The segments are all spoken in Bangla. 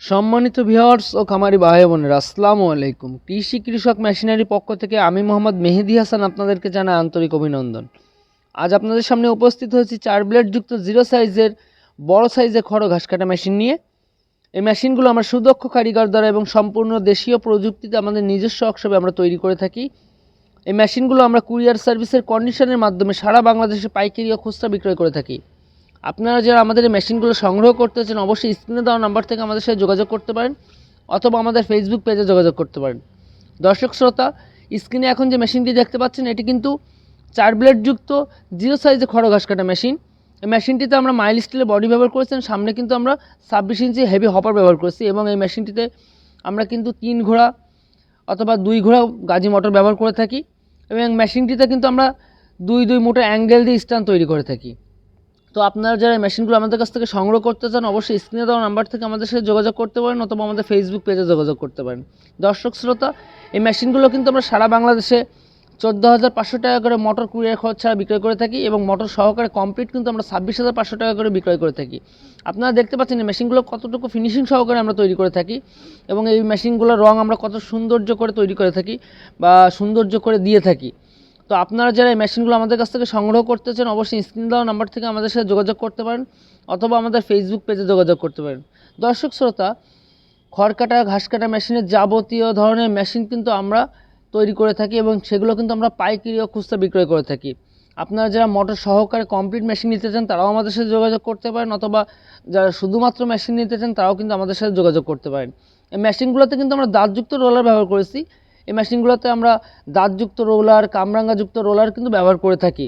সম্মানিত ভিউয়ার্স ও খামারি ভাই বোনেরা, আসসালামু আলাইকুম। কৃষি কৃষক মেশিনারি পক্ষ থেকে আমি মোহাম্মদ মেহেদি হাসান আপনাদেরকে জানাই আন্তরিক অভিনন্দন। আজ আপনাদের সামনে উপস্থিত হয়েছি চার ব্লেড যুক্ত জিরো সাইজের বড় সাইজের খড় ঘাস কাটা মেশিন নিয়ে। এই মেশিনগুলো আমরা সুদক্ষ কারিগর দ্বারা এবং সম্পূর্ণ দেশীয় প্রযুক্তিতে আমাদের নিজস্ব ওয়ার্কশপে আমরা তৈরি করে থাকি। এই মেশিনগুলো আমরা কুরিয়ার সার্ভিসের কন্ডিশনের মাধ্যমে সারা বাংলাদেশে পাইকারি ও খুচরা বিক্রয় করে থাকি। আপনারা যারা আমাদের এই মেশিনগুলো সংগ্রহ করতে চান অবশ্যই স্ক্রিনে দেওয়া নাম্বার থেকে আমাদের সাথে যোগাযোগ করতে পারেন, অথবা আমাদের ফেসবুক পেজে যোগাযোগ করতে পারেন। দর্শক শ্রোতা স্ক্রিনে এখন যে মেশিনটি দেখতে পাচ্ছেন, এটি কিন্তু চার ব্লেড যুক্ত জিরো সাইজে খড় ঘাস কাটা মেশিন এই মেশিনটিতে আমরা মাইল স্টিলের বডি ব্যবহার করেছেন, সামনে কিন্তু আমরা ছাব্বিশ ইঞ্চি হেভি হপার ব্যবহার করেছি এবং এই মেশিনটিতে আমরা কিন্তু তিন ঘোড়া অথবা দুই ঘোড়া গাজি মোটর ব্যবহার করে থাকি এবং মেশিনটিতে কিন্তু আমরা দুই দুই মোটর অ্যাঙ্গেল দিয়ে স্ট্যান্ড তৈরি করে থাকি। তো আপনারা যারা মেশিনগুলো আমাদের কাছ থেকে সংগ্রহ করতে চান, অবশ্যই স্ক্রিনে দেওয়া নাম্বার থেকে আমাদের সাথে যোগাযোগ করতে পারেন অথবা আমাদের ফেসবুক পেজে যোগাযোগ করতে পারেন। দর্শক শ্রোতা, এই মেশিনগুলো কিন্তু আমরা সারা বাংলাদেশে চোদ্দ হাজার পাঁচশো টাকা করে মোটর কুরিয়ার খরচ ছাড়া বিক্রয় করে থাকি এবং মোটর সহকারে কমপ্লিট কিন্তু আমরা ছাব্বিশ হাজার পাঁচশো টাকা করে বিক্রয় করে থাকি। আপনারা দেখতে পাচ্ছেন এই মেশিনগুলো কতটুকু ফিনিশিং সহকারে আমরা তৈরি করে থাকি এবং এই মেশিনগুলোর রং আমরা কত সৌন্দর্য করে তৈরি করে থাকি বা সৌন্দর্য করে দিয়ে থাকি। তো আপনারা যারা এই মেশিনগুলো আমাদের কাছ থেকে সংগ্রহ করতে চান, অবশ্যই স্ক্রিন দেওয়া নাম্বার থেকে আমাদের সাথে যোগাযোগ করতে পারেন অথবা আমাদের ফেসবুক পেজে যোগাযোগ করতে পারেন। দর্শক শ্রোতা খড় কাটা ঘাস কাটা মেশিনের যাবতীয় ধরনের মেশিন কিন্তু আমরা তৈরি করে থাকি এবং সেগুলো কিন্তু আমরা পাইকারি ও খুচরা বিক্রয় করে থাকি। আপনারা যারা মোটর সহকারে কমপ্লিট মেশিন নিতে চান, তারাও আমাদের সাথে যোগাযোগ করতে পারেন অথবা যারা শুধুমাত্র মেশিন নিতে চান, তারাও কিন্তু আমাদের সাথে যোগাযোগ করতে পারেন। এই মেশিনগুলোতে কিন্তু আমরা দাঁতযুক্ত রোলার ব্যবহার করেছি। এই মেশিনগুলোতে আমরা দাঁতযুক্ত রোলার, কামরাঙ্গাযুক্ত রোলার কিন্তু ব্যবহার করে থাকি।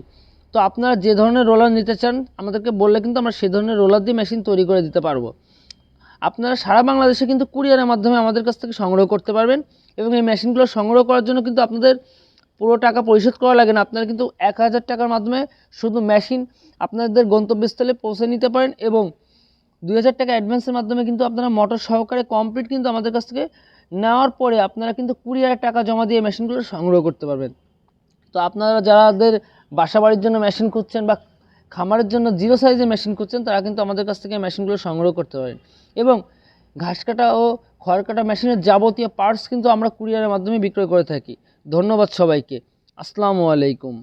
তো আপনারা যে ধরনের রোলার নিতে চান, আমাদেরকে বললে কিন্তু আমরা সে ধরনের রোলার দিয়ে মেশিন তৈরি করে দিতে পারব। আপনারা সারা বাংলাদেশে কিন্তু কুরিয়ারের মাধ্যমে আমাদের কাছ থেকে সংগ্রহ করতে পারবেন এবং এই মেশিনগুলো সংগ্রহ করার জন্য কিন্তু আপনাদের পুরো টাকা পরিশোধ করা লাগে না। আপনারা কিন্তু এক হাজার টাকার মাধ্যমে শুধু মেশিন আপনাদের গন্তব্যস্থলে পৌঁছে নিতে পারেন এবং দুই হাজার টাকা অ্যাডভান্সের মাধ্যমে কিন্তু আপনারা মোটর সহকারে কমপ্লিট কিন্তু আমাদের কাছ থেকে নেওয়ার পরে আপনারা কিন্তু কুরিয়ারের টাকা জমা দিয়ে মেশিনগুলো সংগ্রহ করতে পারবেন। তো আপনারা যাদের বাসা বাড়ির জন্য মেশিন খুঁজছেন বা খামারের জন্য জিরো সাইজে মেশিন খুঁজছেন, তারা কিন্তু আমাদের কাছ থেকে মেশিনগুলো সংগ্রহ করতে পারেন। এবং ঘাস কাটা ও খড় কাটা মেশিনের যাবতীয় পার্টস কিন্তু আমরা কুরিয়ারের মাধ্যমে বিক্রয় করে থাকি। ধন্যবাদ সবাইকে। আসসালামু আলাইকুম।